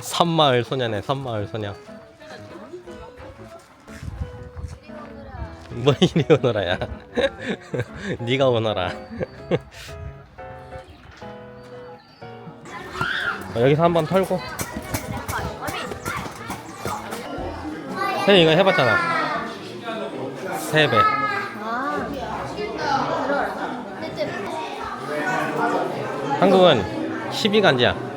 섬마을 소녀네 섬마을 소녀. 뭐 이리 오너라야? 네가 오너라. 어, 여기서 한번 털고. 혜니 이거 해봤잖아. 세배. 아. 한국은 12간지야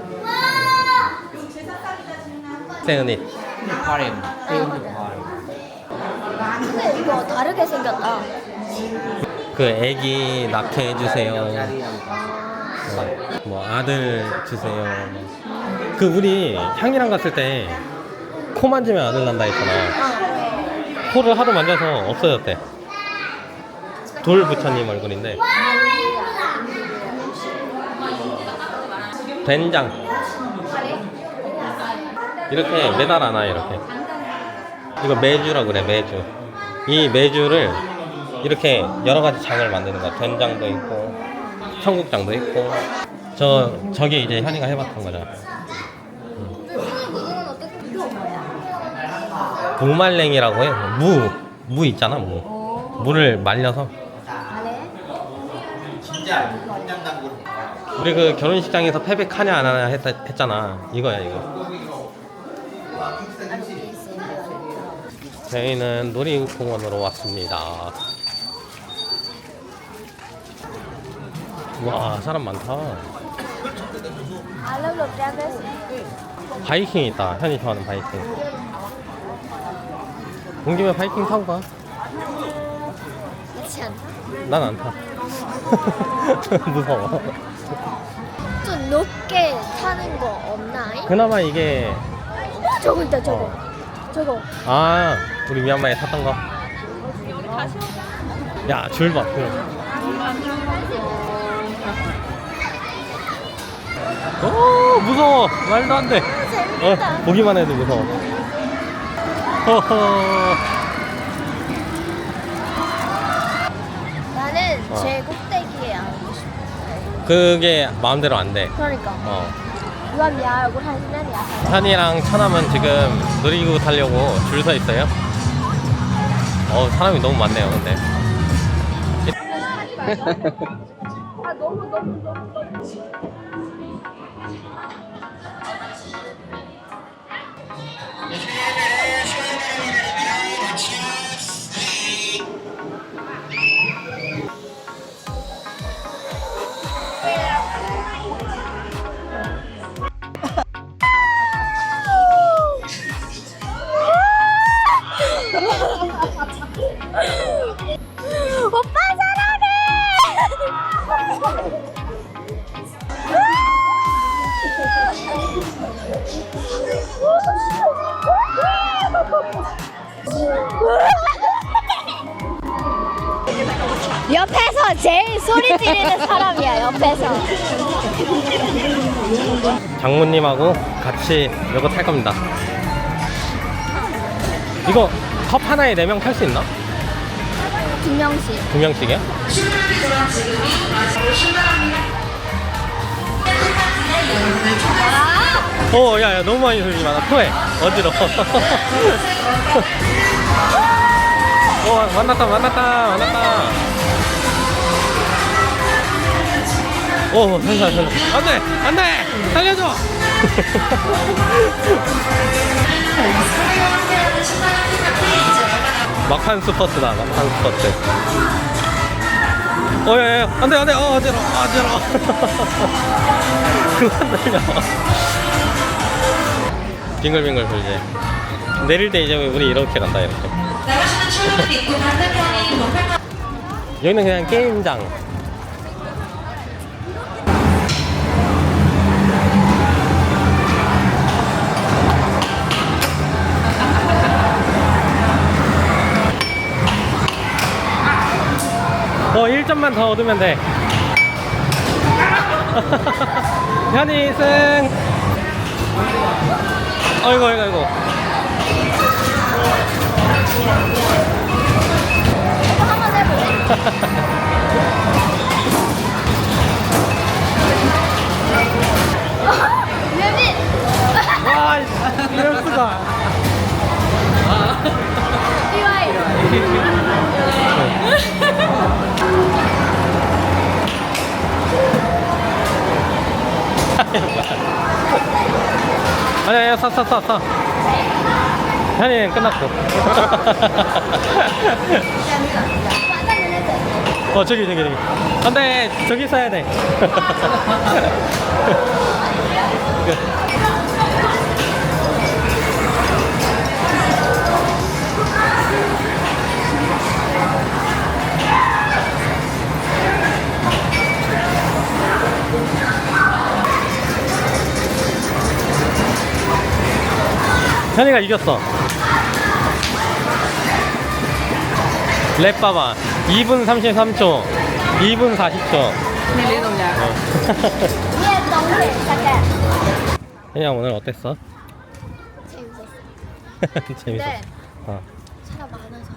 화렘 태운이 화렘 근데 이거 다르게 생겼다. 그 애기 낙태해주세요. 어, 뭐 아들 주세요. 그 우리 향이랑 갔을 때 코 만지면 아들 난다 했잖아. 코를 하도 만져서 없어졌대 돌 부처님 얼굴인데. 된장 이렇게 매달 하나 이렇게 이거 매주라 그래 매주 이 매주를 이렇게 여러 가지 장을 만드는 거야 된장도 있고 청국장도 있고 저 저게 이제 현이가 해봤던 거잖아? 무말랭이라고 해. 무, 무 있잖아, 무. 무를 말려서. 우리 그 결혼식장에서 패백하냐 안 하냐 했, 했잖아. 이거야, 이거. 저희는 놀이공원으로 왔습니다. 와, 사람 많다. 바이킹 있다. 현이 좋아하는 바이킹. 온 김에 바이킹 타고 가. 그렇지 않나? 난안 타. 무서워. 좀 높게 타는 거 없나? 그나마 이게 어, 저거 있다 저거. 저거. 아 우리 미얀마에 탔던 거. 야 줄 봐. 줄. 오 무서워 말도 안 돼. 재밌다. 어 보기만 해도 무서워. 허허. 나는 어. 제일 꼭대기에 앉고 싶어. 그게 마음대로 안 돼. 그러니까. 어. 야 얼굴 한 시간이야. 산이랑 천암은 지금 놀이기구 타려고 줄 서 있어요. 어 사람이 너무 많네요. 근데. 아 너무 너무 너무 너무. 제일 소리 지르는 사람이야 옆에서 장모님하고 같이 이거 탈 겁니다. 이거 컵 하나에 네 명 탈 수 있나? 두 명씩 두 명씩이야? 아 어, 야, 야, 너무 많이 소리 많아. 토해. 어지러워. 어, 만났다, 만났다, 만났다. 오, 살살, 살살. 안 돼! 안 돼! 살려줘! 막판 스퍼트다, 막판 스퍼트. 어, 야, 야, 안 돼, 안 돼, 어, 어지러워, 어지러워. 그만 날려. 빙글빙글 돌지. 내릴 때 이제 우리 이렇게 간다, 이렇게. 여기는 그냥 게임장. 더 1점만 더 얻으면 돼. 현이 승. 어이구 어이구 어이구 이럴 수가. BY 아니 아니 사사 사 사 현이 끝났고 어 저기 저기 저기. 안 돼. 저기 있어야 돼 현이가 이겼어 랩 봐봐 2분 33초 2분 40초 위에 동생 잠깐. 현이야 오늘 어땠어? 재밌었어. 재밌었어 네. 어, 사람 많아서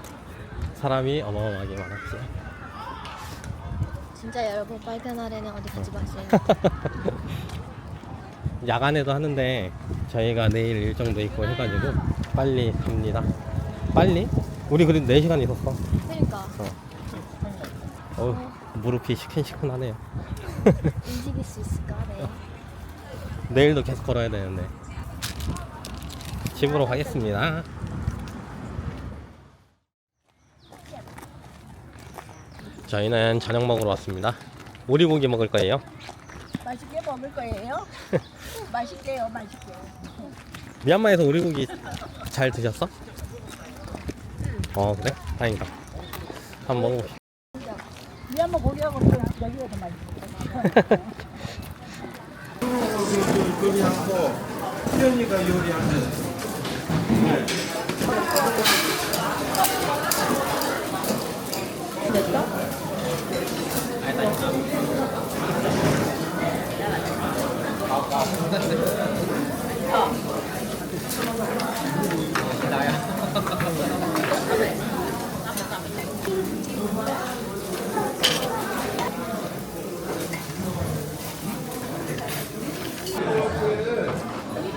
사람이 어마어마하게 많았지 진짜 여러분 빨간 날에는 어디 가지 마세요. 야간에도 하는데 저희가 내일 일정도 있고 해가지고 빨리 갑니다. 빨리? 우리 그래도 4시간 있었어. 그러니까. 어우 무릎이 시큰시큰하네요. 움직일 수 있을까? 네. 내일도 계속 걸어야 되는데. 집으로 가겠습니다. 저희는 저녁 먹으러 왔습니다. 오리고기 먹을 거예요. 맛있게 먹을 거예요? 맛있게요, 맛있게. 미얀마에서 오리고기 잘 드셨어? 어 그래? 다행이다 한번 먹어봅시다 미얀마 고기하고 또 여기가 더 맛있어.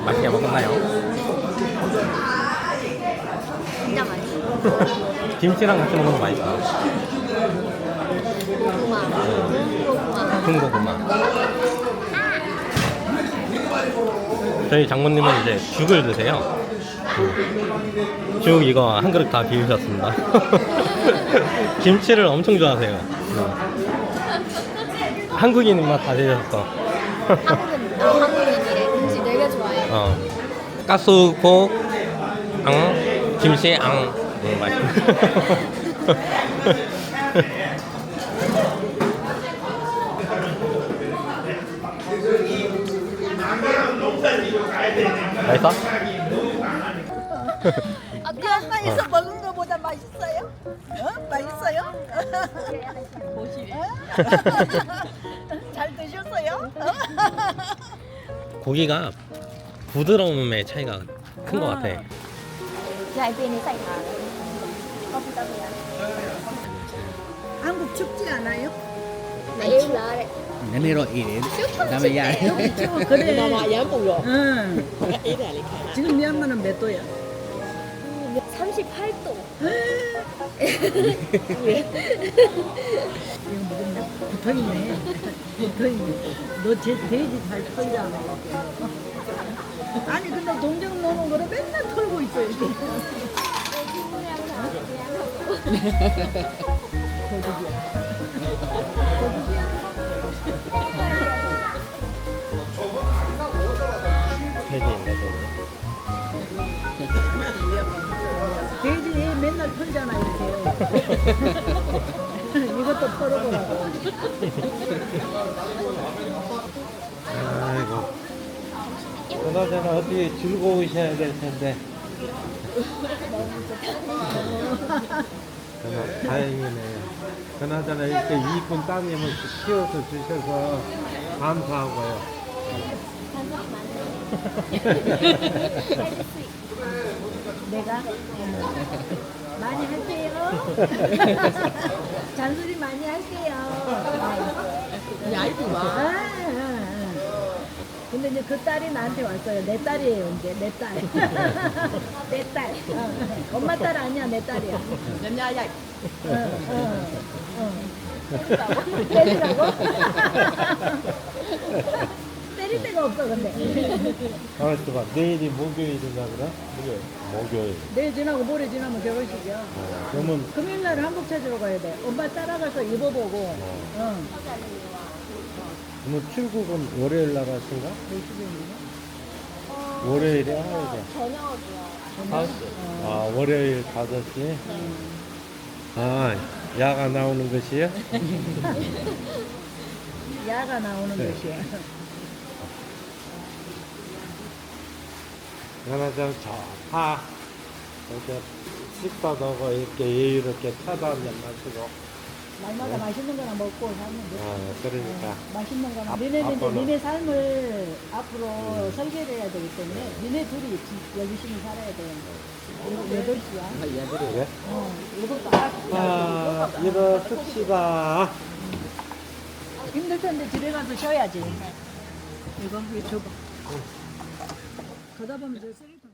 맛있게 먹었나요? 진짜 맛있어. 김치랑 같이 먹으면 맛있다 고구마. 고구마. 군고구마 저희 장모님은 이제 죽을 드세요 음. 죽 이거 한 그릇 다 비우셨습니다 김치를 엄청 좋아하세요 음. 한국인 입맛 다 드셨어 한국인 아 한국인이래. 김치 되게 좋아해. 어. 가스국 앙 김치 앙 음, 맛있어 맛있어? 미얀마에서 먹은 거보다 맛있어요? 어? 맛있어요? 잘 드셨어요? 고기가 부드러움의 차이가 큰 것 같아. 야 이번에 사이다. 한국 춥지 않아요? 날에 Nó đi rồi ý đến 추워. 그래. 응. 지금 미얀마는 몇 도야? 38도. 이거 먹으면 붙어있네. 붙어있네. 너제 돼지 잘 털잖아. 아니 근데 동정 노는 거를 맨날 털고 있어 이렇게. 돼지 있네, 돼지. 돼지 맨날 털잖아 이렇게. 이것도 털어보라고. 아이고. 그나저나 어떻게 즐거우셔야 될 텐데. 그나 다행이네요. 그나저나 이렇게 이쁜 따님을 키워서 주셔서 감사하고요. 내가 많이 할게요. 잔소리 많이 할게요. 야이도 봐. 근데 이제 그 딸이 나한테 왔어요. 내 딸이에요, 이제. 내 딸. 내 딸. 어. 엄마 딸 아니야, 내 딸이야. 야야. 어, 어, 어. 때리라고? 때리라고? 쉴 데가 없어 근데. 가만있어 봐. 내일이 목요일인가 그래? 목요일. 목요일. 내일 지나고 모레 지나면 결혼식이야. 어, 그러면 금요일 날 한복 찾으러 가야 돼. 엄마 따라가서 입어보고. 응. 그러면 출국은 월요일 날 하신가? 몇 시에 있는 월요일에 하루에. 아, 월요일 5시? 아, 야가 나오는 것이요? 야가 나오는 네. 것이야. 하나 좀 좋다. 이렇게 식사도 하고 이렇게 여유롭게 차도 한잔 마시고. 날마다 맛있는 거나 먹고 사면 돼. 아, 그러니까. 맛있는 거나. 앞- 니네는 이제 앞으로. 니네 삶을 앞으로 설계를 해야 되기 때문에 니네 둘이 지- 열심히 살아야 돼. 여- 여덟 시야. 그래? 어, 이것도 알았어. 아, 일어섭시다. 힘들 텐데 집에 가서 쉬어야지. 이거 이거 줘봐. 가다 보면 저 쓰레기통.